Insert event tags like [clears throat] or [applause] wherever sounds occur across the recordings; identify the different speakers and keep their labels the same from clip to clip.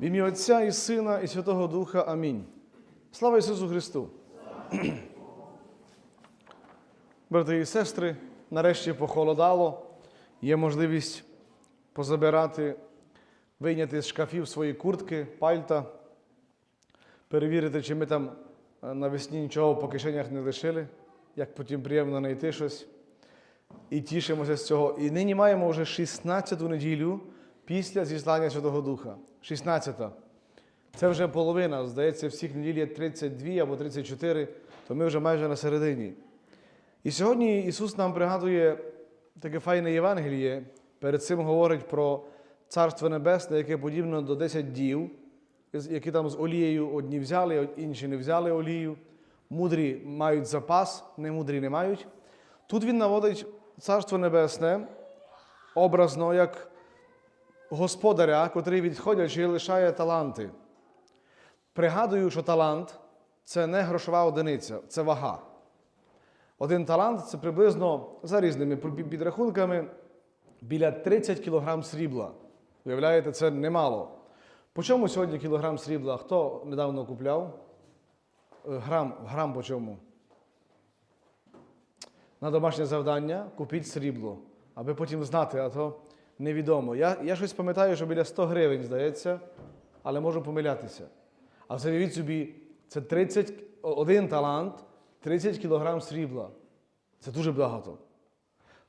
Speaker 1: В ім'я Отця і Сина, і Святого Духа. Амінь. Слава Ісусу Христу! [clears throat] Брати і сестри, нарешті похолодало, є можливість позабирати, вийняти з шкафів свої куртки, пальта, перевірити, чи ми там е, навесні нічого по кишенях не лишили, як потім приємно знайти щось. І тішимося з цього. І нині маємо вже 16-ту неділю після зіслання Святого Духа. 16-та. Це вже половина. Здається, всіх неділь є 32 або 34, то ми вже майже на середині. І сьогодні Ісус нам пригадує таке файне Євангеліє. Перед цим говорить про Царство Небесне, яке подібно до 10 дів, які там з олією одні взяли, інші не взяли олію. Мудрі мають запас, немудрі не мають. Тут він наводить Царство Небесне образно як господаря, котрий відходячи лишає таланти. Пригадую, що талант це не грошова одиниця, це вага. Один талант це приблизно за різними підрахунками біля 30 кг срібла. Уявляєте, це немало. По чому сьогодні кілограм срібла? Хто недавно купляв? Е, Грам, грам по чому? На домашнє завдання купіть срібло, аби потім знати, а то невідомо. Я, я щось пам'ятаю, що біля 100 гривень, здається, але можу помилятися. А завівіть собі, це 30, один талант, 30 кілограм срібла. Це дуже багато.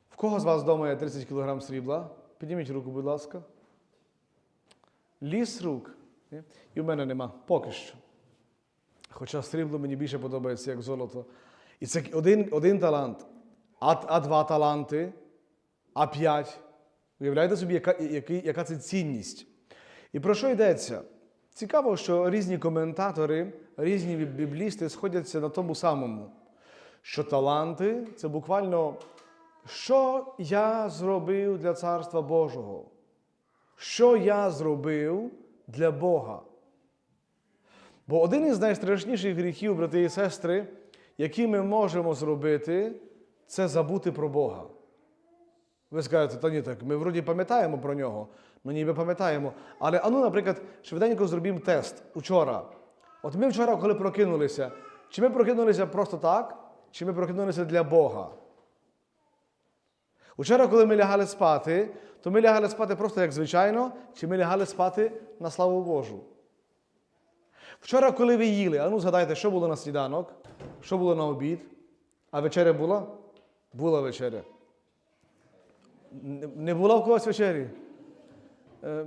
Speaker 1: В кого з вас вдома є 30 кілограм срібла? Підніміть руку, будь ласка. Ліс рук. І в мене нема поки що. Хоча срібло мені більше подобається, як золото. І це один, один талант, а, а два таланти, а п'ять. Уявляєте собі, яка, який, яка це цінність? І про що йдеться? Цікаво, що різні коментатори, різні біблісти сходяться на тому самому, що таланти це буквально, що я зробив для Царства Божого. Що я зробив для Бога? Бо один із найстрашніших гріхів, брати і сестри, які ми можемо зробити, це забути про Бога. Ви скажете, та ні, так, ми вроді пам'ятаємо про нього, ну ніби пам'ятаємо. Але ану, наприклад, швиденько зробимо тест учора. От ми вчора, коли прокинулися, чи ми прокинулися просто так, чи ми прокинулися для Бога? Учора, коли ми лягали спати, то ми лягали спати просто як звичайно, чи ми лягали спати на славу Божу. Вчора, коли ви їли, а ну згадайте, що було на сніданок, що було на обід, а вечеря була? Була вечеря. Не- була в когось вечері? Е,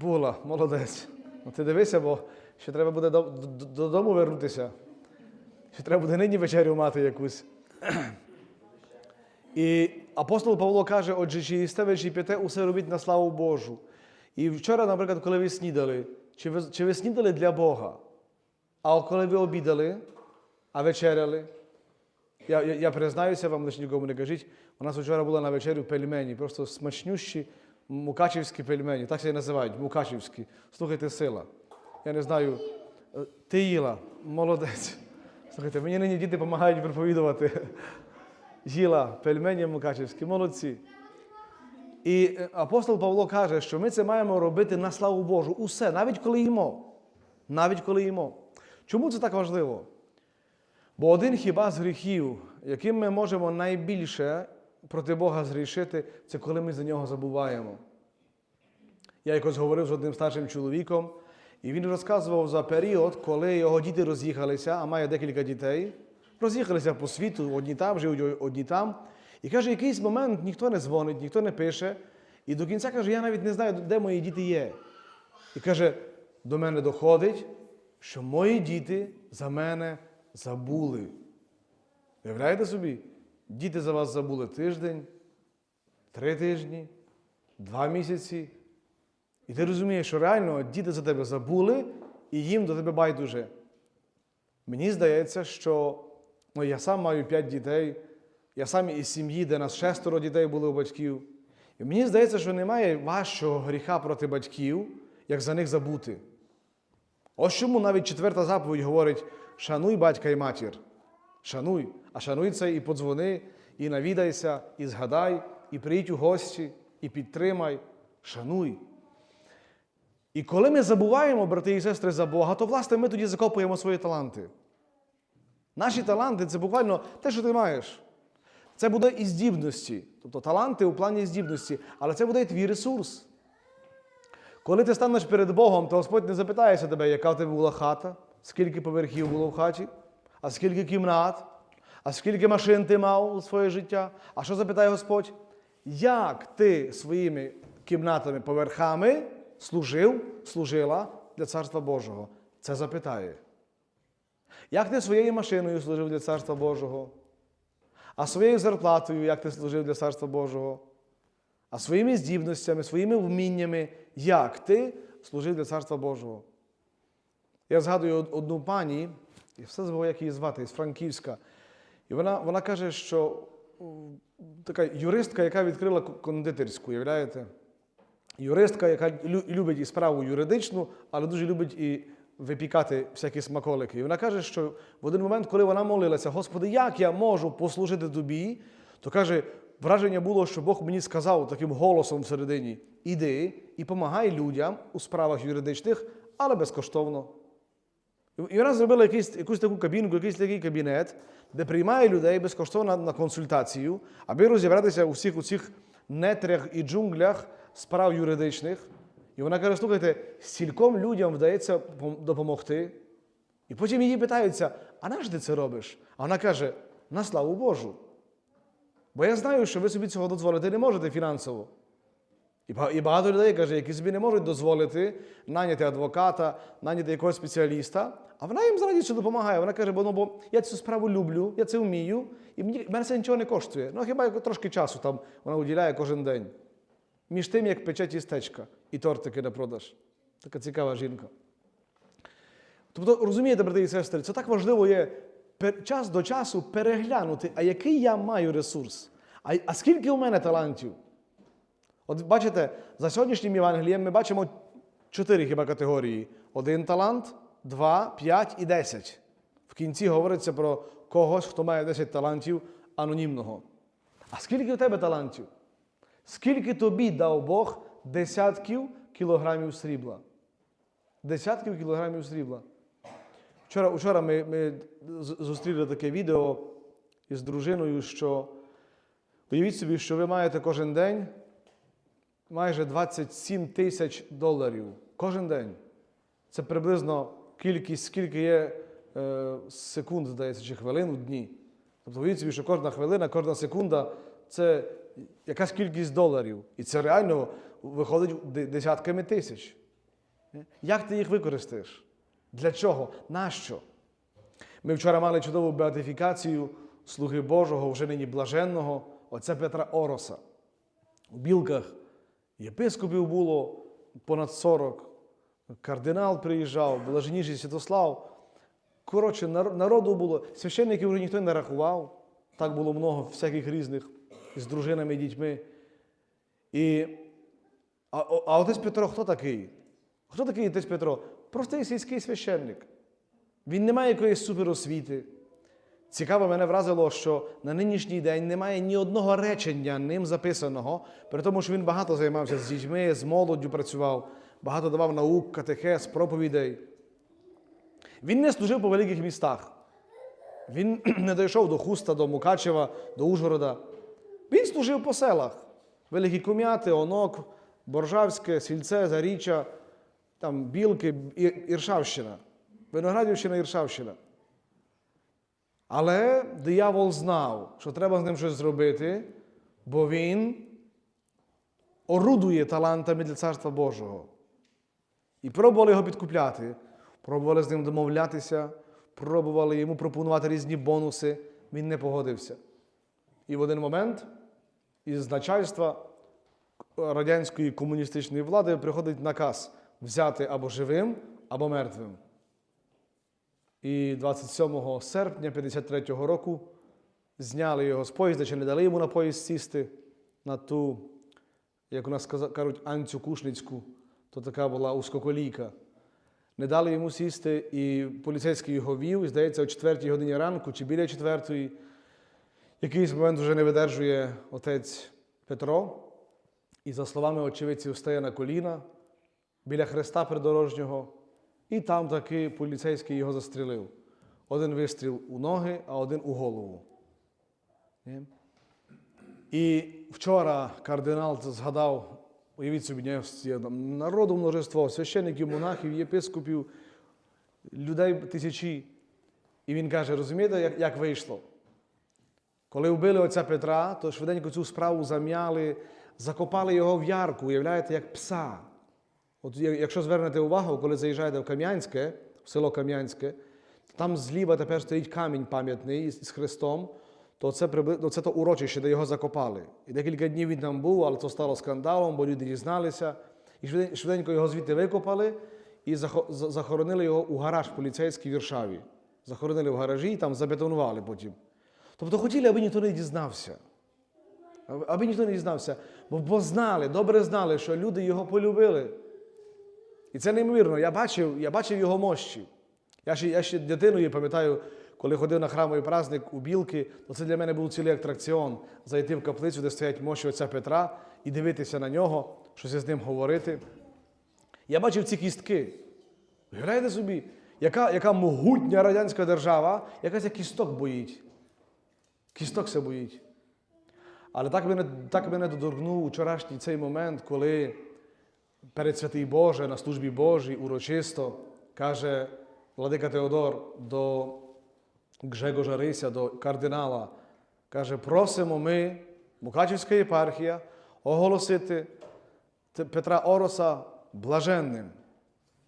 Speaker 1: була, молодець. Ну, ти дивися, бо ще треба буде до- до- додому вернутися. Ще треба буде нині вечерю мати якусь. І апостол Павло каже, отже, чи їсте ви, чи п'єте, усе робіть на славу Божу. І вчора, наприклад, коли ви снідали, чи ви, чи ви снідали для Бога? А коли ви обідали, а вечеряли? Я, я, я признаюся вам, лише нікому не кажіть. У нас вчора була на вечерю пельмені, просто смачнющі мукачівські пельмені. Так це і називають, мукачівські. Слухайте, сила. Я не знаю, е, ти їла, молодець. Слухайте, мені нині діти допомагають проповідувати. Їла пельмені мукачівські, молодці. І е, апостол Павло каже, що ми це маємо робити на славу Божу. Усе, навіть коли їмо. Навіть коли їмо. Чому це так важливо? Бо один хіба з гріхів, яким ми можемо найбільше проти Бога зрішити, це коли ми за нього забуваємо. Я якось говорив з одним старшим чоловіком, і він розказував за період, коли його діти роз'їхалися, а має декілька дітей, роз'їхалися по світу, одні там, живуть одні там. І каже, якийсь момент ніхто не дзвонить, ніхто не пише. І до кінця каже, я навіть не знаю, де мої діти є. І каже, до мене доходить, що мої діти за мене забули. Уявляєте собі? Діти за вас забули тиждень, три тижні, два місяці. І ти розумієш, що реально діти за тебе забули, і їм до тебе байдуже. Мені здається, що ну, я сам маю п'ять дітей, я сам із сім'ї, де нас шестеро дітей були у батьків. І мені здається, що немає важчого гріха проти батьків, як за них забути. Ось чому навіть четверта заповідь говорить: шануй батька і матір. Шануй. А шануй це і подзвони, і навідайся, і згадай, і приїдь у гості, і підтримай. Шануй. І коли ми забуваємо, брати і сестри, за Бога, то власне ми тоді закопуємо свої таланти. Наші таланти це буквально те, що ти маєш. Це буде і здібності. Тобто таланти у плані здібності, але це буде і твій ресурс. Коли ти станеш перед Богом, то Господь не запитається тебе, яка в тебе була хата, скільки поверхів було в хаті, а скільки кімнат, а скільки машин ти мав у своє життя. А що запитає Господь? Як ти своїми кімнатами, поверхами служив, служила для Царства Божого? Це запитає. Як ти своєю машиною служив для Царства Божого? А своєю зарплатою, як ти служив для Царства Божого? А своїми здібностями, своїми вміннями, як ти служив для Царства Божого. Я згадую одну пані, і все забув, як її звати, з Франківська. І вона, вона каже, що така юристка, яка відкрила кондитерську, уявляєте? Юристка, яка любить і справу юридичну, але дуже любить і випікати всякі смаколики. І вона каже, що в один момент, коли вона молилася, Господи, як я можу послужити тобі, то каже, враження було, що Бог мені сказав таким голосом всередині: іди і помагай людям у справах юридичних, але безкоштовно. І вона зробила якийсь, якусь таку кабінку, якийсь такий кабінет, де приймає людей безкоштовно на консультацію, аби розібратися у всіх у цих нетрях і джунглях справ юридичних. І вона каже: слухайте, стільком людям вдається допомогти. І потім її питаються: а на що ти це робиш? А вона каже: на славу Божу. Бо я знаю, що ви собі цього дозволити не можете фінансово. І багато людей каже, які собі не можуть дозволити наняти адвоката, наняти якогось спеціаліста, а вона їм з радістю допомагає. Вона каже, бо, ну, бо я цю справу люблю, я це вмію, і мені, мене це нічого не коштує. Ну хіба трошки часу там вона уділяє кожен день. Між тим, як пече тістечка і тортики на продаж. Така цікава жінка. Тобто, розумієте, брати і сестри, це так важливо є час до часу переглянути, а який я маю ресурс, а, а скільки у мене талантів. От бачите, за сьогоднішнім Євангелієм ми бачимо чотири хіба категорії: один талант, два, п'ять і десять. В кінці говориться про когось, хто має 10 талантів анонімного. А скільки у тебе талантів? Скільки тобі дав Бог десятків кілограмів срібла? Десятків кілограмів срібла. Вчора, вчора ми, ми зустріли таке відео із дружиною, що уявіть собі, що ви маєте кожен день майже 27 тисяч доларів. Кожен день. Це приблизно кількість, скільки є е, секунд, здається, чи хвилин в дні. Тобто уявіть собі, що кожна хвилина, кожна секунда це якась кількість доларів. І це реально виходить десятками тисяч. Як ти їх використаєш? Для чого? Нащо? Ми вчора мали чудову беатифікацію слуги Божого, вже нині блаженного, отця Петра Ороса. У білках єпископів було понад 40, кардинал приїжджав, блаженніший Святослав. Коротше, народу було, священників вже ніхто не рахував. Так було много всяких різних з дружинами, дітьми. І, а, а отець Петро хто такий? Хто такий отець Петро? Простий сільський священник. Він не має якоїсь суперосвіти. Цікаво, мене вразило, що на нинішній день немає ні одного речення ним записаного, при тому, що він багато займався з дітьми, з молоддю працював, багато давав наук, катехез, проповідей. Він не служив по великих містах. Він [clears throat] не дійшов до Хуста, до Мукачева, до Ужгорода. Він служив по селах. Великі Кум'яти, Онок, Боржавське, Сільце, Заріччя, там Білки, Іршавщина, Виноградівщина, Іршавщина. Але диявол знав, що треба з ним щось зробити, бо він орудує талантами для Царства Божого. І пробували його підкупляти, пробували з ним домовлятися, пробували йому пропонувати різні бонуси. Він не погодився. І в один момент із начальства радянської комуністичної влади приходить наказ взяти або живим, або мертвим. І 27 серпня 53-го року зняли його з поїзда, чи не дали йому на поїзд сісти на ту, як у нас кажуть, Анцю Кушницьку, то така була узкоколійка. Не дали йому сісти, і поліцейський його вів, і, здається, о 4 годині ранку чи біля 4-ї. якийсь момент вже не видержує отець Петро, і, за словами очевидців, стає на коліна, біля хреста придорожнього, і там таки поліцейський його застрілив. Один вистріл у ноги, а один у голову. І вчора кардинал згадав, уявіть собі, народу множество, священників, монахів, єпископів, людей тисячі. І він каже: розумієте, як, як вийшло? Коли вбили отця Петра, то швиденько цю справу зам'яли, закопали його в ярку, уявляєте, як пса. От якщо звернете увагу, коли заїжджаєте в Кам'янське, в село Кам'янське, там зліва тепер стоїть камінь пам'ятний з Христом, то це, прибли- це то урочище, де його закопали. І декілька днів він там був, але це стало скандалом, бо люди дізналися. І швиденько його звідти викопали і захоронили його у гараж поліцейський в Віршаві. Захоронили в гаражі і там забетонували потім. Тобто хотіли, аби ніхто не дізнався. Аби ніхто не дізнався. Бо, бо знали, добре знали, що люди його полюбили. І це неймовірно. Я бачив, я бачив його мощі. Я ще, я ще дитиною пам'ятаю, коли ходив на храмовий праздник у Білки, то це для мене був цілий атракціон зайти в каплицю, де стоять мощі отця Петра, і дивитися на нього, щось з ним говорити. Я бачив ці кістки. Уявляєте собі, яка, яка могутня радянська держава, яка кісток боїть. Кісток се боїть. Але так мене, так мене доторкнув вчорашній цей момент, коли перед святий Боже на службі Божій урочисто каже Владика Теодор до Гжегожа Рися, до кардинала, каже, просимо ми, Мукачівська єпархія, оголосити Петра Ороса блаженним.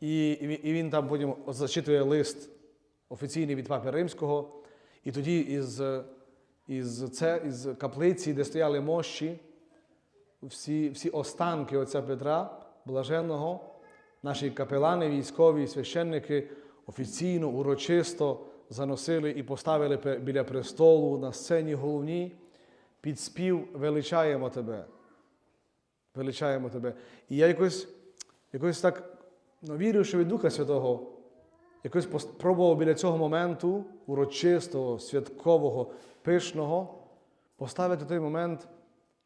Speaker 1: І, і він- там потім зачитує лист офіційний від Папи Римського. І тоді із, із, це, із каплиці, де стояли мощі, всі, всі останки отця Петра Блаженного, наші капелани, військові, священники офіційно, урочисто заносили і поставили біля престолу на сцені головній під спів величаємо тебе. Величаємо тебе. І я якось, якось так ну, вірю, що від Духа Святого якось пос- пробував біля цього моменту урочистого, святкового, пишного поставити той момент,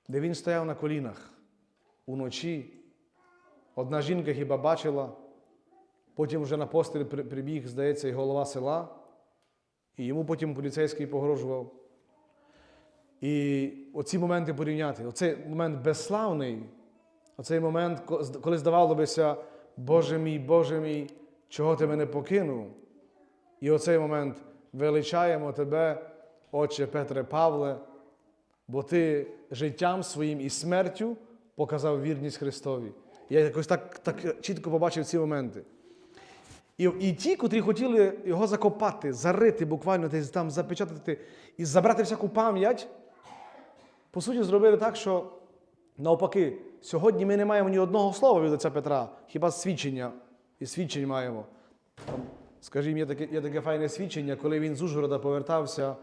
Speaker 1: де він стояв на колінах уночі. Одна жінка хіба бачила, потім вже на постель прибіг, здається, і голова села, і йому потім поліцейський погрожував. І оці моменти порівняти, оцей момент безславний, оцей момент, коли здавало бися, Боже мій, Боже мій, чого ти мене покинув? І оцей момент величаємо тебе, Отче Петре Павле, бо ти життям своїм і смертю показав вірність Христові. Я якось так, так чітко побачив ці моменти. І, і ті, котрі хотіли його закопати, зарити буквально, десь там запечатати і забрати всяку пам'ять, по суті, зробили так, що навпаки, сьогодні ми не маємо ні одного слова від отця Петра, хіба свідчення, і свідчень маємо. Там, скажімо, є таке, є таке файне свідчення, коли він з Ужгорода повертався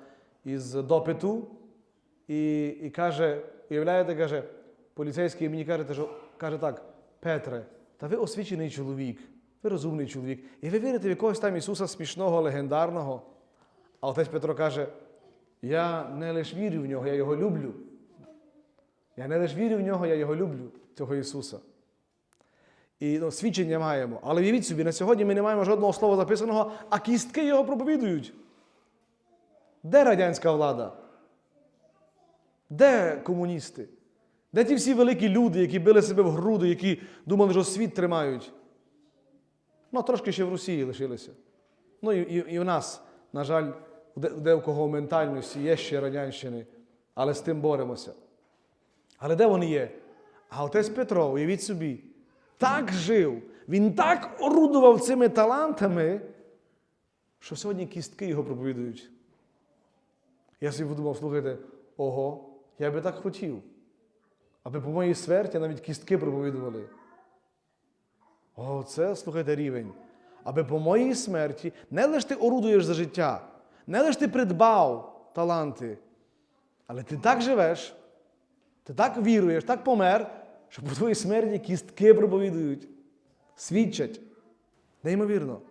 Speaker 1: із допиту і, і каже, уявляєте, каже, поліцейський мені каже, що, каже так, Петре, та ви освічений чоловік, ви розумний чоловік, і ви вірите в якогось там Ісуса смішного, легендарного. А отець Петро каже, я не лише вірю в нього, я його люблю. Я не лише вірю в нього, я його люблю, цього Ісуса. І ну, свідчення маємо. Але уявіть собі, на сьогодні ми не маємо жодного слова записаного, а кістки його проповідують. Де радянська влада? Де комуністи? Де ті всі великі люди, які били себе в груди, які думали, що світ тримають? Ну, трошки ще в Росії лишилися. Ну і, і, і в нас, на жаль, у де, у деякого ментальності є ще радянщини, але з тим боремося. Але де вони є? А отець Петро, уявіть собі, так жив, він так орудував цими талантами, що сьогодні кістки його проповідують. Я собі подумав, слухайте, ого, я би так хотів, аби по моїй смерті навіть кістки проповідували. О, це, слухайте, рівень. Аби по моїй смерті не лише ти орудуєш за життя, не лише ти придбав таланти, але ти так живеш, ти так віруєш, так помер, що по твоїй смерті кістки проповідують, свідчать. Неймовірно.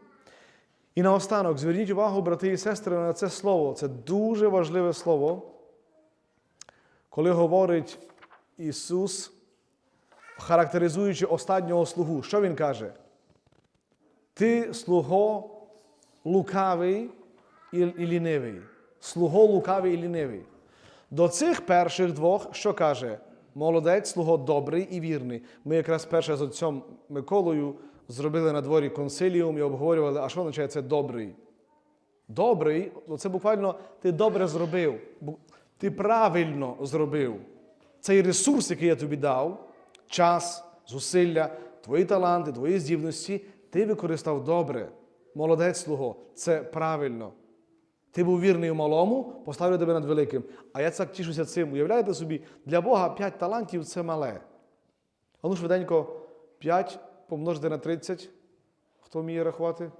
Speaker 1: І наостанок, зверніть увагу, брати і сестри, на це слово. Це дуже важливе слово. Коли говорить Ісус, характеризуючи останнього слугу. Що він каже? Ти слуго лукавий і, лінивий. Слуго лукавий і лінивий. До цих перших двох, що каже? Молодець, слуго добрий і вірний. Ми якраз перше з отцем Миколою зробили на дворі консиліум і обговорювали, а що означає це добрий? Добрий, це буквально ти добре зробив, ти правильно зробив. Цей ресурс, який я тобі дав, час, зусилля, твої таланти, твої здібності, ти використав добре. Молодець слуго, це правильно. Ти був вірний у малому, поставлю тебе над великим. А я так тішуся цим. Уявляєте собі, для Бога 5 талантів це мале. А ну швиденько 5 помножити на 30. Хто вміє рахувати?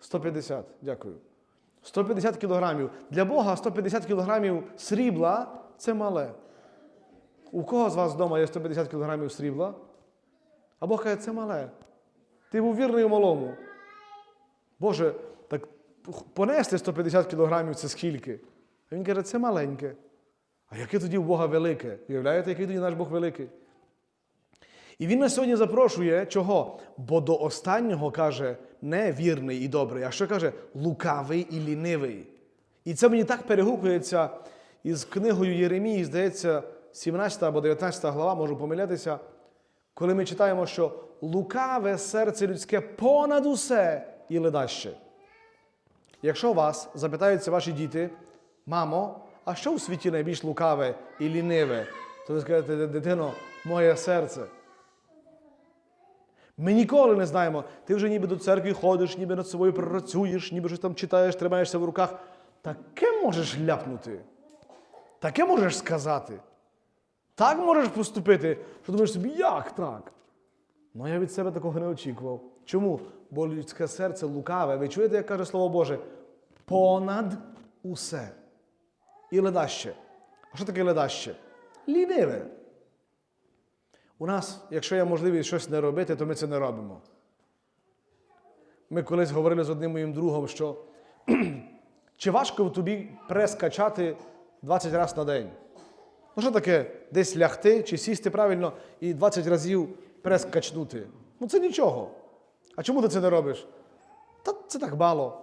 Speaker 1: 150. Дякую. 150 кілограмів. Для Бога 150 кілограмів срібла це мале. У кого з вас вдома є 150 кілограмів срібла? А Бог каже, це мале. Ти був вірний у малому. Боже, так понести 150 кілограмів це скільки? А він каже, це маленьке. А яке тоді у Бога велике? Уявляєте, який тоді наш Бог великий? І він нас сьогодні запрошує чого? Бо до останнього каже не вірний і добрий, а що каже лукавий і лінивий. І це мені так перегукується із книгою Єремії, здається, 17 або 19 глава, можу помилятися, коли ми читаємо, що лукаве серце людське понад усе і ледаще. Якщо вас запитаються ваші діти, мамо, а що у світі найбільш лукаве і ліниве, то ви скажете, дитино, моє серце. Ми ніколи не знаємо. Ти вже ніби до церкви ходиш, ніби над собою працюєш, ніби щось там читаєш, тримаєшся в руках. Таке можеш ляпнути. Таке можеш сказати. Так можеш поступити, що думаєш собі, як так? Ну я від себе такого не очікував. Чому? Бо людське серце лукаве. Ви чуєте, як каже Слово Боже? Понад усе. І ледаще. А що таке ледаще? Ліниве. У нас, якщо є можливість щось не робити, то ми це не робимо. Ми колись говорили з одним моїм другом, що [clears throat] чи важко тобі прес качати 20 разів на день? Ну, що таке десь лягти чи сісти правильно і 20 разів прес качнути? Ну це нічого. А чому ти це не робиш? Та це так мало.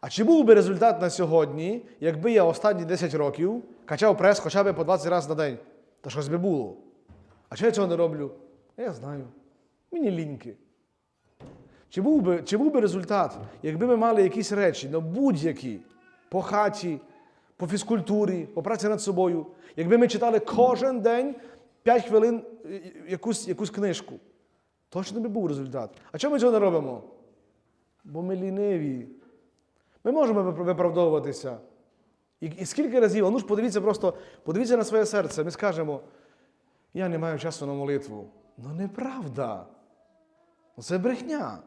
Speaker 1: А чи був би результат на сьогодні, якби я останні 10 років качав прес хоча б по 20 разів на день? Та щось би було. А чого я цього не роблю? Я знаю. Мені ліньки. Чи був би, чи був би результат, якби ми мали якісь речі, ну будь-які, по хаті, по фізкультурі, по праці над собою, якби ми читали кожен день 5 хвилин е, якусь, якусь книжку, точно би був результат. А чому ми цього не робимо? Бо ми ліниві. Ми можемо виправдовуватися. І, і скільки разів, а ну ж подивіться просто, подивіться на своє серце, ми скажемо, я не маю часу на молитву. Ну неправда. Ну, Це брехня.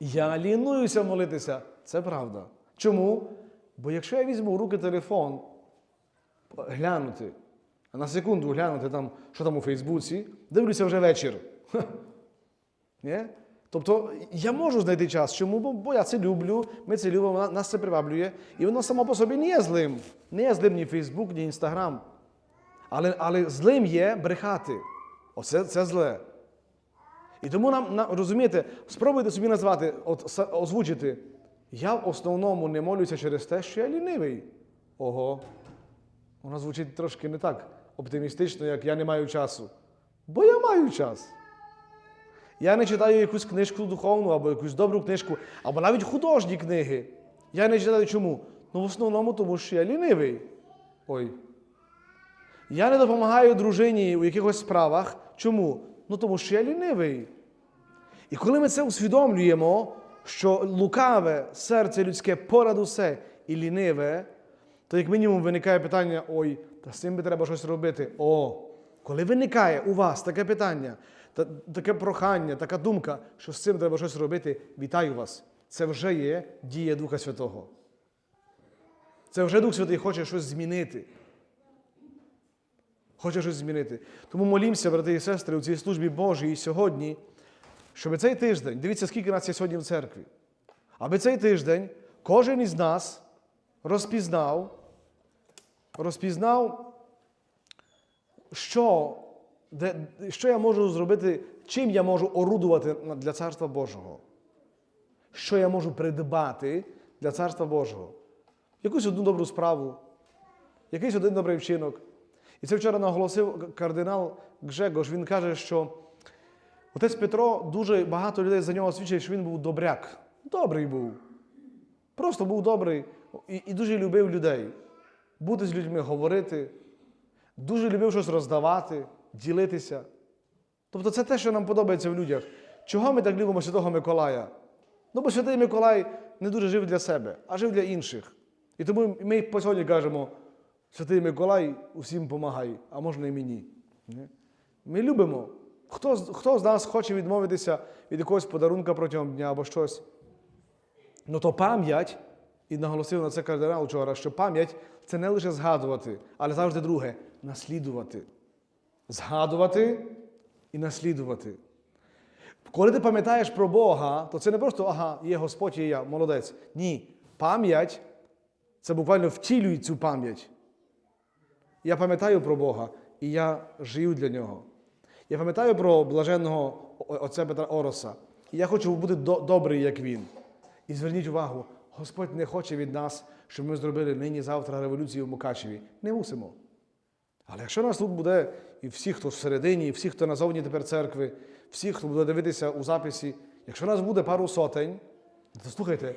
Speaker 1: Я лінуюся молитися. Це правда. Чому? Бо якщо я візьму в руки телефон, глянути, а на секунду глянути, там, що там у Фейсбуці, дивлюся вже вечір. Ні? Тобто я можу знайти час. Чому? Бо, я це люблю, ми це любимо, на- нас це приваблює. І воно само по собі не є злим. Не є злим ні Фейсбук, ні Інстаграм. Але, але злим є брехати. Оце це зле. І тому нам, нам розумієте, спробуйте собі назвати, от, озвучити. Я в основному не молюся через те, що я лінивий. Ого. Воно звучить трошки не так оптимістично, як я не маю часу. Бо я маю час. Я не читаю якусь книжку духовну або якусь добру книжку, або навіть художні книги. Я не читаю чому? Ну, в основному, тому що я лінивий. Ой. Я не допомагаю дружині у якихось справах. Чому? Ну тому що я лінивий. І коли ми це усвідомлюємо, що лукаве серце людське понад усе і ліниве, то як мінімум виникає питання: ой, та з цим би треба щось робити. О, коли виникає у вас таке питання, та, таке прохання, така думка, що з цим треба щось робити, вітаю вас. Це вже є дія Духа Святого. Це вже Дух Святий хоче щось змінити. Хоче щось змінити. Тому молімося, брати і сестри, у цій службі Божій сьогодні, щоб цей тиждень, дивіться, скільки нас є сьогодні в церкві, аби цей тиждень кожен із нас розпізнав, розпізнав, що де, що я можу зробити, чим я можу орудувати для Царства Божого? Що я можу придбати для Царства Божого? Якусь одну добру справу, якийсь один добрий вчинок. І це вчора наголосив кардинал Гжегош. Він каже, що отець Петро дуже багато людей за нього свідчить, що він був добряк. Добрий був. Просто був добрий і, і дуже любив людей. Бути з людьми, говорити, дуже любив щось роздавати, ділитися. Тобто це те, що нам подобається в людях. Чого ми так любимо Святого Миколая? Ну, бо Святий Миколай не дуже жив для себе, а жив для інших. І тому ми по сьогодні кажемо, Святий Миколай усім допомагай, а можна і мені. Ми любимо. Хто, хто з нас хоче відмовитися від якогось подарунка протягом дня або щось? Ну то пам'ять, і наголосив на це кардинал вчора, що пам'ять це не лише згадувати, але завжди друге наслідувати. Згадувати і наслідувати. Коли ти пам'ятаєш про Бога, то це не просто ага, є Господь, є я, молодець. Ні. Пам'ять це буквально втілює цю пам'ять. Я пам'ятаю про Бога, і я жию для нього. Я пам'ятаю про блаженного отця Петра Ороса. І я хочу бути до- добрий, як він. І зверніть увагу, Господь не хоче від нас, щоб ми зробили нині-завтра революцію в Мукачеві. Не мусимо. Але якщо нас тут буде і всі, хто всередині, і всі, хто назовні тепер церкви, всі, хто буде дивитися у записі, якщо нас буде пару сотень, то слухайте,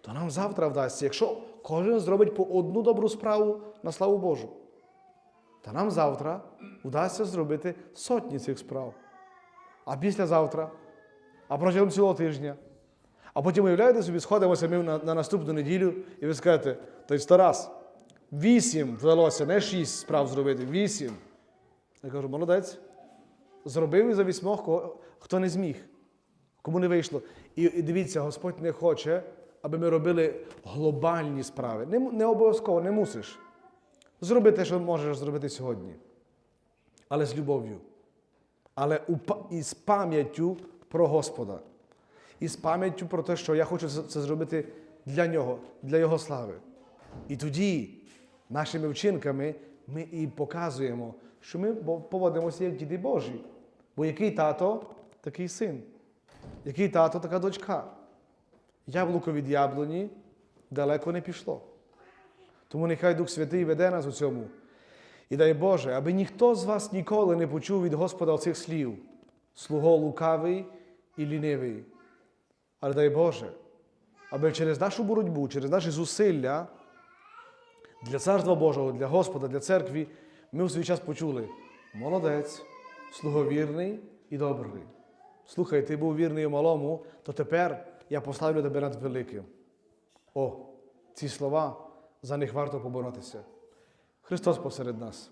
Speaker 1: то нам завтра вдасться, якщо кожен зробить по одну добру справу на славу Божу, то нам завтра вдасться зробити сотні цих справ. А післязавтра, а протягом цілого тижня. А потім уявляєте собі, сходимося ми на, на наступну неділю, і ви скажете, той Тарас, вісім вдалося, не шість справ зробити, вісім. Я кажу, молодець. Зробив і за вісьмох, кого- хто не зміг, кому не вийшло. І, і дивіться, Господь не хоче, аби ми робили глобальні справи. Не, не обов'язково, не мусиш. Зроби те, що можеш зробити сьогодні. Але з любов'ю. Але із пам'яттю про Господа. І з пам'яттю про те, що я хочу це зробити для нього, для Його слави. І тоді нашими вчинками ми і показуємо, що ми поводимося як діти Божі. Бо який тато, такий син. Який тато, така дочка. Яблуко від яблуні далеко не пішло. Тому нехай Дух Святий веде нас у цьому. І дай Боже, аби ніхто з вас ніколи не почув від Господа оцих слів слуго лукавий і лінивий. Але дай Боже, аби через нашу боротьбу, через наші зусилля для Царства Божого, для Господа, для церкви, ми у свій час почули молодець, слуговірний і добрий. Слухай, ти був вірний у малому, то тепер я поставлю тебе над великим. О, ці слова, за них варто поборотися. Христос посеред нас.